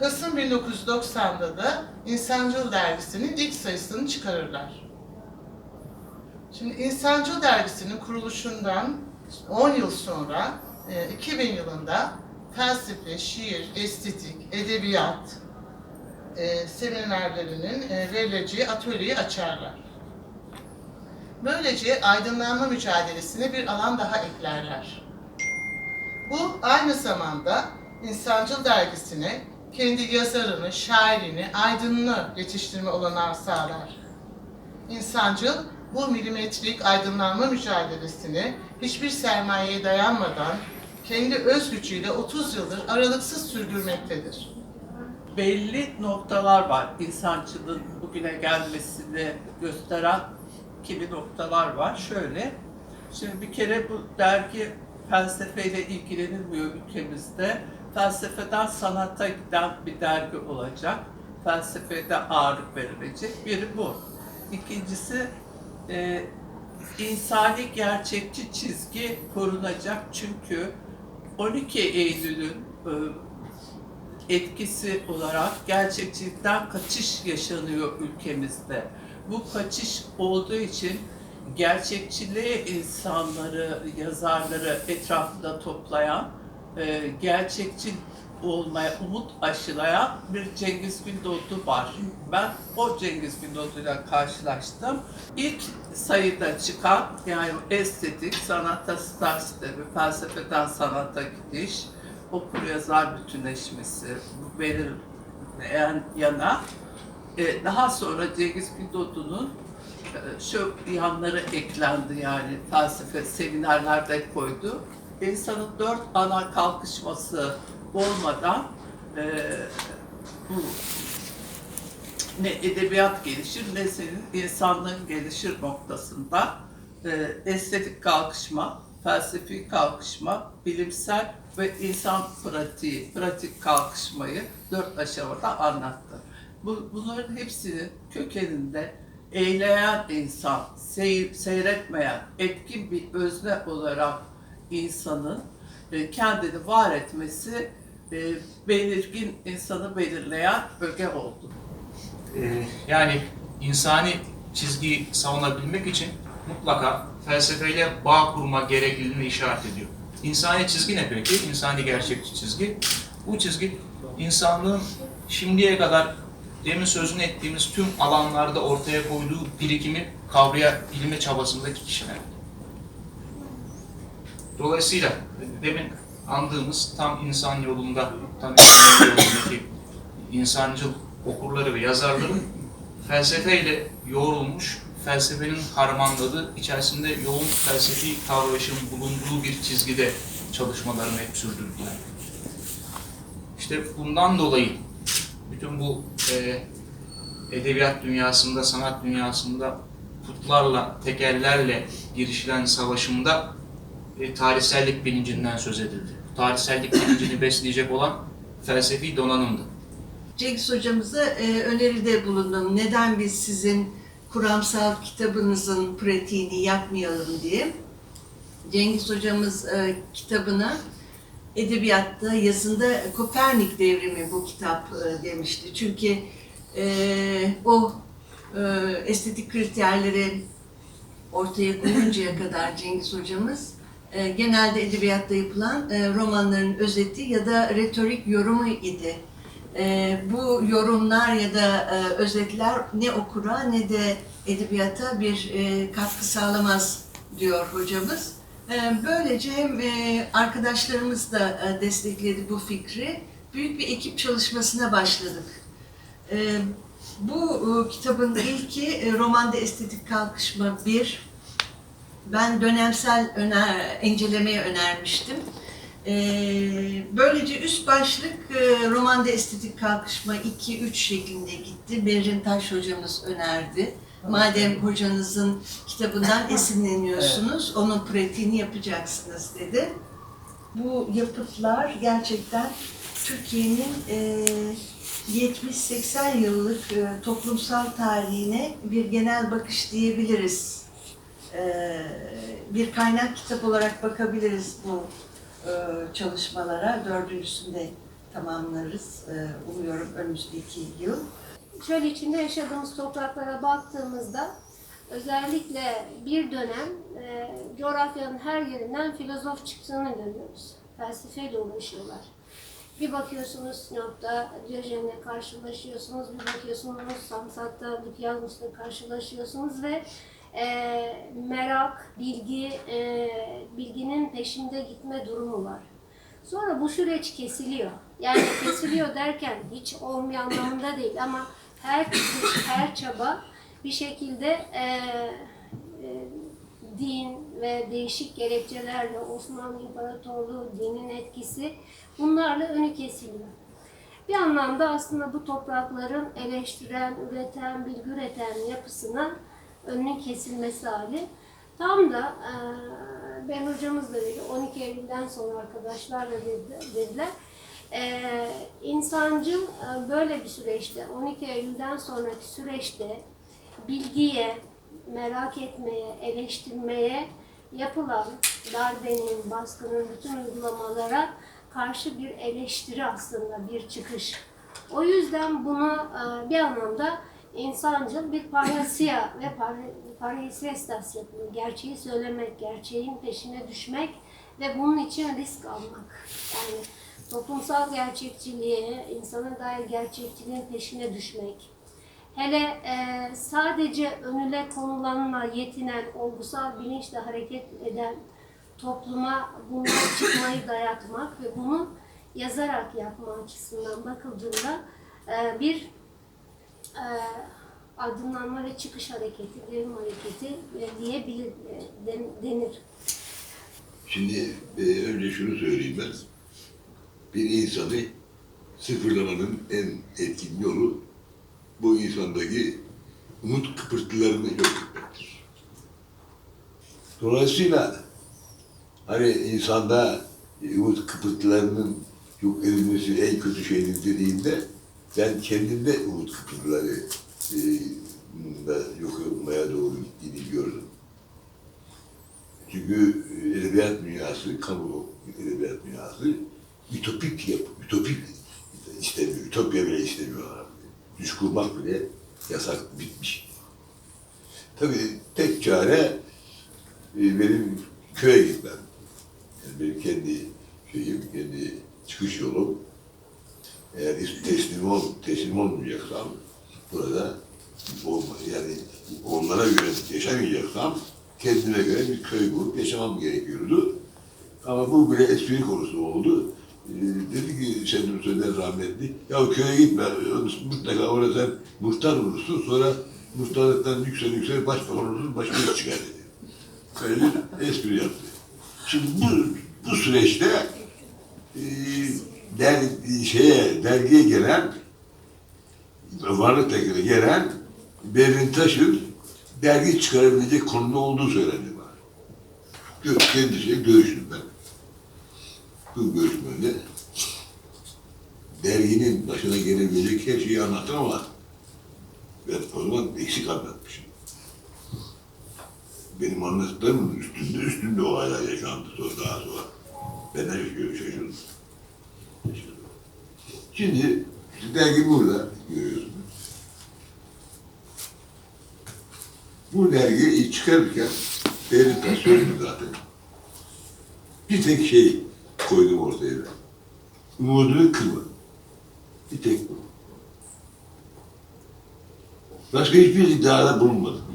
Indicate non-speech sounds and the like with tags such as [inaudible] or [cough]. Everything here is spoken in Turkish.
Kasım 1990'da da İnsancıl Dergisi'nin ilk sayısını çıkarırlar. Şimdi İnsancıl Dergisi'nin kuruluşundan 10 yıl sonra e, 2000 yılında felsefe, şiir, estetik, edebiyat e, seminerlerinin e, verileceği atölyeyi açarlar. Böylece aydınlanma mücadelesine bir alan daha eklerler. Bu aynı zamanda İnsancıl Dergisi'ne kendi yazarını, şairini, aydınını yetiştirme olanağı sağlar. İnsancıl bu milimetrik aydınlanma mücadelesini hiçbir sermayeye dayanmadan kendi öz gücüyle 30 yıldır aralıksız sürdürmektedir. belli noktalar var insancılığın bugüne gelmesini gösteren kimi noktalar var. Şöyle, şimdi bir kere bu dergi felsefeyle ilgilenilmiyor ülkemizde. Felsefeden sanata giden bir dergi olacak. Felsefede ağırlık verilecek. Biri bu. İkincisi, e, insani gerçekçi çizgi korunacak çünkü 12 Eylül'ün e, etkisi olarak gerçekçilikten kaçış yaşanıyor ülkemizde. Bu kaçış olduğu için gerçekçiliğe insanları, yazarları etrafında toplayan, e, gerçekçi olmaya umut aşılayan bir Cengiz Gündoğdu var. Ben o Cengiz Gündoğdu'yla karşılaştım. İlk sayıda çıkan yani estetik, sanatta star sistemi, felsefeden sanata gidiş, okur yazar bütünleşmesi bu belirleyen yana e, daha sonra Cengiz Gündoğdu'nun e, şu yanları eklendi yani felsefe seminerlerde koydu. İnsanın dört ana kalkışması olmadan e, bu ne edebiyat gelişir ne senin insanlığın gelişir noktasında e, estetik kalkışma, felsefi kalkışma, bilimsel ve insan pratiği, pratik kalkışmayı dört aşamada anlattı. Bu, bunların hepsinin kökeninde eyleyen insan, seyir, seyretmeyen, etkin bir özne olarak insanın e, kendini var etmesi e, belirgin insanı belirleyen öge oldu. Ee, yani insani çizgiyi savunabilmek için mutlaka felsefeyle bağ kurma gerekliliğini işaret ediyor. İnsani çizgi ne peki? İnsani gerçekçi çizgi. Bu çizgi insanlığın şimdiye kadar demin sözünü ettiğimiz tüm alanlarda ortaya koyduğu birikimi kavrayabilme çabasındaki kişiler. Dolayısıyla demin andığımız tam insan yolunda, tam insan yolundaki insancıl okurları ve yazarların felsefeyle yoğrulmuş, felsefenin harmanladığı, içerisinde yoğun felsefi kavrayışın bulunduğu bir çizgide çalışmalarını hep sürdürdüler. İşte bundan dolayı bütün bu e, edebiyat dünyasında, sanat dünyasında putlarla, tekellerle girişilen savaşında e, tarihsellik bilincinden söz edildi. Tarihsellik bilincini [coughs] besleyecek olan felsefi donanımdı. Cengiz hocamıza e, öneride bulundum. Neden biz sizin kuramsal kitabınızın pratiğini yapmayalım diye. Cengiz hocamız e, kitabına edebiyatta, yazında Kopernik devrimi bu kitap e, demişti. Çünkü e, o e, estetik kriterleri ortaya koyuncaya [coughs] kadar Cengiz hocamız e, genelde edebiyatta yapılan e, romanların özeti ya da retorik yorumu idi. E, bu yorumlar ya da e, özetler ne okura ne de edebiyata bir e, katkı sağlamaz diyor hocamız. E, böylece hem e, arkadaşlarımız da e, destekledi bu fikri. Büyük bir ekip çalışmasına başladık. E, bu e, kitabın ilki e, Romanda Estetik Kalkışma 1. Ben dönemsel öner, incelemeye önermiştim. Ee, böylece üst başlık e, romanda estetik kalkışma 2-3 şeklinde gitti. Berrin Taş hocamız önerdi. Madem hocanızın kitabından [laughs] esinleniyorsunuz, onun pratiğini yapacaksınız dedi. Bu yapıtlar gerçekten Türkiye'nin e, 70-80 yıllık e, toplumsal tarihine bir genel bakış diyebiliriz. E, bir kaynak kitap olarak bakabiliriz bu e, çalışmalara. Dördüncüsünde tamamlarız. E, umuyorum önümüzdeki yıl. Çöl içinde yaşadığımız topraklara baktığımızda özellikle bir dönem e, coğrafyanın her yerinden filozof çıktığını görüyoruz. Felsefeyle uğraşıyorlar. Bir bakıyorsunuz Sinop'ta Diyojen'le karşılaşıyorsunuz, bir bakıyorsunuz Samsat'ta Lükyanus'la karşılaşıyorsunuz ve e, merak, bilgi, e, bilginin peşinde gitme durumu var. Sonra bu süreç kesiliyor. Yani [coughs] kesiliyor derken hiç olmayan anlamında değil ama her her çaba bir şekilde e, e, din ve değişik gerekçelerle Osmanlı İmparatorluğu dinin etkisi bunlarla önü kesiliyor. Bir anlamda aslında bu toprakların eleştiren, üreten, bilgi üreten yapısına önünün kesilmesi hali. Tam da e, ben hocamız da dedi, 12 Eylül'den sonra arkadaşlar da dedi- dediler. E, insancıl e, böyle bir süreçte, 12 Eylül'den sonraki süreçte bilgiye, merak etmeye, eleştirmeye yapılan darbenin, baskının bütün uygulamalara karşı bir eleştiri aslında, bir çıkış. O yüzden bunu e, bir anlamda insancıl bir parasiya ve parasiyestas yapıyor. Gerçeği söylemek, gerçeğin peşine düşmek ve bunun için risk almak. Yani toplumsal gerçekçiliğe, insana dair gerçekçiliğin peşine düşmek. Hele e, sadece önüne konulanla yetinen, olgusal bilinçle hareket eden topluma bundan [coughs] çıkmayı dayatmak ve bunu yazarak yapma açısından bakıldığında e, bir e, aydınlanma ve çıkış hareketi, devrim hareketi e, diyebilir, e, den- denir. Şimdi e, önce şunu söyleyeyim ben. Bir insanı sıfırlamanın en etkin yolu bu insandaki umut kıpırtılarını yok etmektir. Dolayısıyla hani insanda umut kıpırtılarının yok edilmesi en kötü şeydir dediğimde ben kendimde umut kıpırtıları e, yok olmaya doğru gittiğini gördüm. Çünkü edebiyat dünyası, kamu edebiyat dünyası ütopik yap, ütopik istemiyor, ütopya bile istemiyorlar. Düş kurmak bile yasak, bitmiş. Tabii tek çare e, benim köye gitmem. Yani benim kendi şeyim, kendi çıkış yolum. Eğer teslim, ol, teslim olmayacaksam burada yani onlara göre yaşamayacaksam kendime göre bir köy kurup yaşamam gerekiyordu. Ama bu bile espri konusu oldu. Ee, dedi ki Şenol Söner rahmetli, ya köye gitme, mutlaka orada sen muhtar olursun, sonra muhtarlıktan yüksel yüksel başbakan olursun, başka iş çıkar dedi. Böyle bir espri yaptı. Şimdi bu, bu süreçte e, der, şeye, dergiye gelen varlık tekine gelen Berrin Taş'ın dergi çıkarabilecek konumda olduğu söylendi bana. Kendisiyle görüştüm ben. Bu görüşmede derginin başına gelebilecek her şeyi anlattım ama ben o zaman eksik anlatmışım. Benim anlattıklarımın üstünde üstünde olaylar yaşandı sonra daha sonra. Ben de. Şaşırdım. Şimdi dergi burada görüyorsunuz. Bu dergi ilk çıkarırken Devlet'ten söyledim zaten. Bir tek şey koydum ortaya ben. Umudunu kırma. Bir tek bu. Başka hiçbir iddiada bulunmadım.